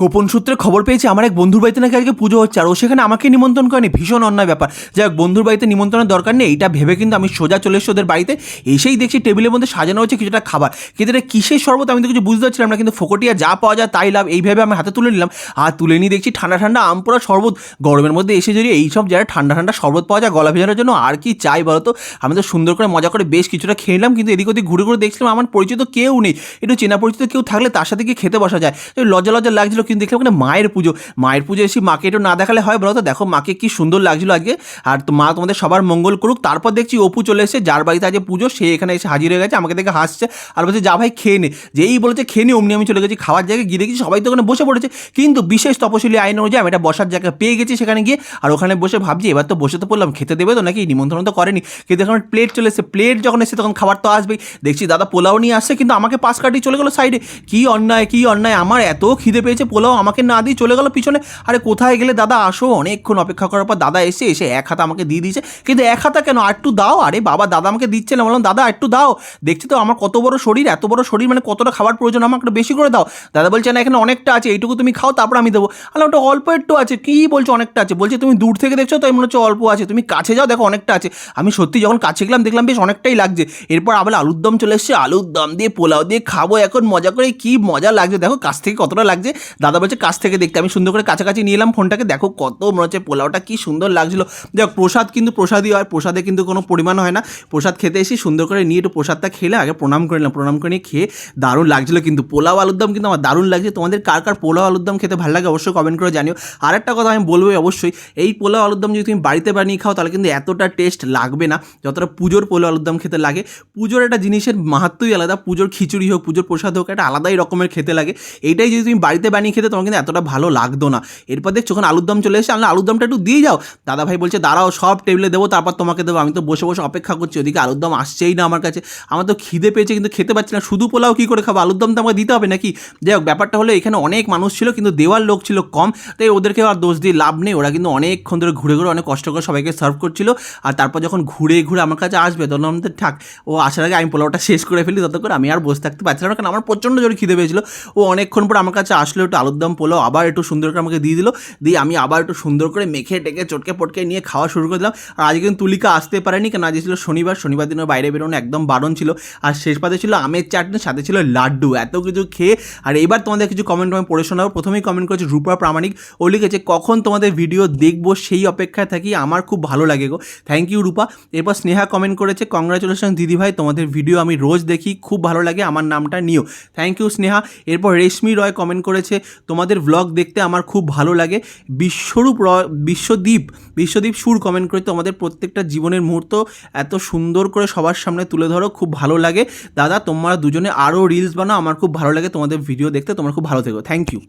গোপন সূত্রে খবর পেয়েছি, আমার এক বন্ধুর বাড়িতে নাকি আজকে পুজো হচ্ছে, আর ও সেখানে আমাকে নিমন্ত্রণ করেনি, ভীষণ অন্যায় ব্যাপার। যাই হোক, বন্ধুর বাড়িতে নিমন্ত্রণের দরকার নেই, এটা ভেবে কিন্তু আমি সোজা চলে এসেছি ওদের বাড়িতে, এসেই দেখছি টেবিলের মধ্যে সাজানো হচ্ছে কিছুটা খাবার। কিন্তু এটা কিসের শরবত আমি তো কিছু বুঝতে পারছিলাম না, কিন্তু ফোকটিয়া যা পাওয়া যায় তাই লাভ, এইভাবে আমি হাতে তুলে নিলাম, আর তুলে নিয়ে দেখছি ঠান্ডা ঠান্ডা আম পোড়া শরবত। গরমের মধ্যে এসে যদি এইসব জায়গায় ঠান্ডা ঠান্ডা শরবত পাওয়া যায় গলা ভেজানোর জন্য, আর কি চাই বলো তো? আমি তো সুন্দর করে মজা করে বেশ কিছুটা খেয়ে নিলাম, কিন্তু এদিক ওদিক ঘুরে ঘুরে দেখছিলাম আমার পরিচিত কেউ নেই। একটু চেনা পরিচিত কেউ থাকলে তার সাথে গিয়ে খেতে বসা যায়। তো লজ্জা লজ্জা লাগছিল কিন্তু দেখলাম ওখানে মায়ের পুজো। মায়ের পুজো এসে মাকে একটু না দেখালে হয় বলো তো? দেখো মাকে কি সুন্দর লাগছিল আজকে। আর তো মা তোমাদের সবার মঙ্গল করুক। তারপর দেখছি অপু চলে এসেছে। যার বাড়িতে আজকে পুজো, সে এখানে এসে হাজির হয়ে গেছে। আমাকে দেখে হাসছে আর বলছে, যা ভাই, খেয়ে নে। যেই বলেছে, খেয়ে নে। অমনি আমি চলে গেছি। খাওয়ার জায়গায় গিয়ে দেখছি সবাই তো ওখানে বসে পড়েছে। কিন্তু বিশেষ তপশিলি আইন অনুযায়ী আমি একটা বসার জায়গা পেয়ে গেছি সেখানে গিয়ে। আর ওখানে বসে ভাবছি, এবার তো বসে তো পড়লাম। খেতে দেবে তো নাকি? নিমন্ত্রণ তো করেনি। কিন্তু এখন প্লেট চলে এসে প্লেট যখন এসে তখন খাবার তো আসবেই। দেখছি দাদা পোলাও নিয়ে আসছে, কিন্তু আমাকে পাশ কাটিয়ে চলে গেলো সাইডে। কী অন্যায় কী অন্যায়। আমার এত খিদে পেয়েছে পোলাও আমাকে না দিয়ে চলে গেলো পিছনে। আরে কোথায় গেলে? দাদা আসো অনেকক্ষণ অপেক্ষা করার পর দাদা এসে এসে এক হাতা আমাকে দিয়ে দিয়েছে। কিন্তু এক হাতা কেন? আর একটু দাও। আরে বাবা, দাদা আমাকে দিচ্ছে না। বললাম, দাদা, একটু দাও। দেখছি তো আমার কত বড় শরীর, এত বড় শরীর মানে কতটা খাবার প্রয়োজন, আমাকে একটু বেশি করে দাও। দাদা বলছে, না, এখানে অনেকটা আছে। এইটুকু তুমি খাও, তারপর আমি দেবো। আলো ওটা অল্প একটু আছে। কী বলছো? অনেকটা আছে। বলছে, তুমি দূর থেকে দেখছ তাই মনে হচ্ছে অল্প আছে। তুমি কাছে যাও, দেখো অনেকটা আছে। আমি সত্যি যখন কাছে গেলাম, দেখলাম বেশ অনেকটাই লাগছে। এরপর আবার আলুর দম চলে এসছে। আলুর দম দিয়ে পোলাও দিয়ে খাব এখন। মজা করে কি মজা লাগছে? দেখো, কাছ থেকে কতটা লাগছে? দাদা বলছে, কাছ থেকে দেখতে। আমি সুন্দর করে কাছাকাছি নিয়ে এলাম ফোনটাকে। দেখো কত মনে হচ্ছে পোলাওটা কি সুন্দর লাগছিল। দেখো প্রসাদ কিন্তু প্রসাদই হয়, প্রসাদে কিন্তু কোনো পরিমাণ হয় না। প্রসাদ খেতে এসে সুন্দর করে নিয়ে একটু প্রসাদটা খেলে আগে প্রণাম করে নিলাম। প্রণাম করে নিয়ে খেয়ে দারুণ লাগছিল কিন্তু। পোলাও আলুর দম কিন্তু আমার দারুণ লাগছে। তোমাদের কার কার পোলাও আলুর দম খেতে ভালো লাগে অবশ্যই কমেন্ট করে জানিও। আর একটা কথা আমি বলবোই অবশ্যই, এই পোলাও আলুর দম যদি তুমি বাড়িতে বানিয়ে খাও, তাহলে কিন্তু এতটা টেস্ট লাগবে না। যতটা পুজোর পোলাও আলুর দম খেতে লাগে। পুজোর একটা জিনিসের মাহাত্মই আলাদা। পুজোর খিচুড়ি হোক, পুজোর প্রসাদ হোক, একটা আলাদাই রকমের খেতে লাগে। এইটাই যদি তুমি বাড়িতে বানিয়ে খেতে তোমার কিন্তু এতটা ভালো লাগতো না। এরপর দেখছ যখন আলুর দম চলে এসে আমি আলুর দমটা একটু দিয়ে যাও। দাদা ভাই বলছে, দাঁড়াও, সব টেবিলে দেবো, তারপর তোমাকে দেবো। আমি তো বসে বসে অপেক্ষা করছি, ওদিকে আলুর দম আসছেই না আমার কাছে। আমার তো খিদে পেয়েছে, কিন্তু খেতে পাচ্ছি না। শুধু পোলাও কী করে খাব? আলুর দম তো আমাকে দিতে হবে নাকি? যাই হোক, ব্যাপারটা হলো এখানে অনেক মানুষ ছিল, কিন্তু দেওয়ার লোক ছিল কম। তাই ওদেরকে আর দোষ দিয়ে লাভ নেই। ওরা কিন্তু অনেকক্ষণ ধরে ঘুরে ঘুরে অনেক কষ্ট করে সবাইকে সার্ভ করছিল। আর তারপর যখন ঘুরে ঘুরে আমার কাছে আসবে, তখন আমাদের থাক, ও আসার আগে আমি পোলাওটা শেষ করে ফেলি। তত করে আমি আর বসে থাকতে পারছিলাম না। কারণ আমার প্রচণ্ড জোরে খিদে পেয়েছিল। ও অনেকক্ষণ পর আমার কাছে আসলো, একটু আলুর দম পোলাও আবার একটু সুন্দর করে আমাকে দিয়ে দিল। দিয়ে আমি আবার একটু সুন্দর করে মেখে টেকে চটকে পটকে নিয়ে খাওয়া শুরু করে দিলাম। আর আজকে কিন্তু তুলিকা আসতে পারেনি, কেন আজ ছিল শনিবার শনিবার দিনের বাইরে বেরোনো একদম বারণ ছিল। আর শেষ পাতে ছিল আমের চাটনি, সাথে ছিল লাড্ডু, এত কিছু খেয়ে। আর এবার তোমাদের কিছু কমেন্ট আমি পড়ে শোনাবো। প্রথমেই কমেন্ট করেছে রূপা প্রামাণিক। ও লিখেছে, কখন তোমাদের ভিডিও দেখব সেই অপেক্ষায় থাকি, আমার খুব ভালো লাগে গো। থ্যাংক ইউ রূপা। এরপর স্নেহা কমেন্ট করেছে কংগ্রাচুলেশন দিদিভাই তোমাদের ভিডিও আমি রোজ দেখি, খুব ভালো লাগে, আমার নামটা নিও। Thank you Sneha. এরপর রেশমি রয় কমেন্ট করেছে তোমাদের ব্লগ দেখতে আমার খুব ভালো লাগে। বিশ্বরূপ র বিশ্বদ্বীপ বিশ্বদীপ সুর কমেন্ট করে তোমাদের প্রত্যেকটা জীবনের মুহূর্ত এত সুন্দর করে সবার সামনে তুলে ধরো, খুব ভালো লাগে। দাদা, তোমরা দুজনে আরও রিলস বানাও, আমার খুব ভালো লাগে তোমাদের ভিডিও দেখতে, তোমার খুব ভালো থেকো। Thank you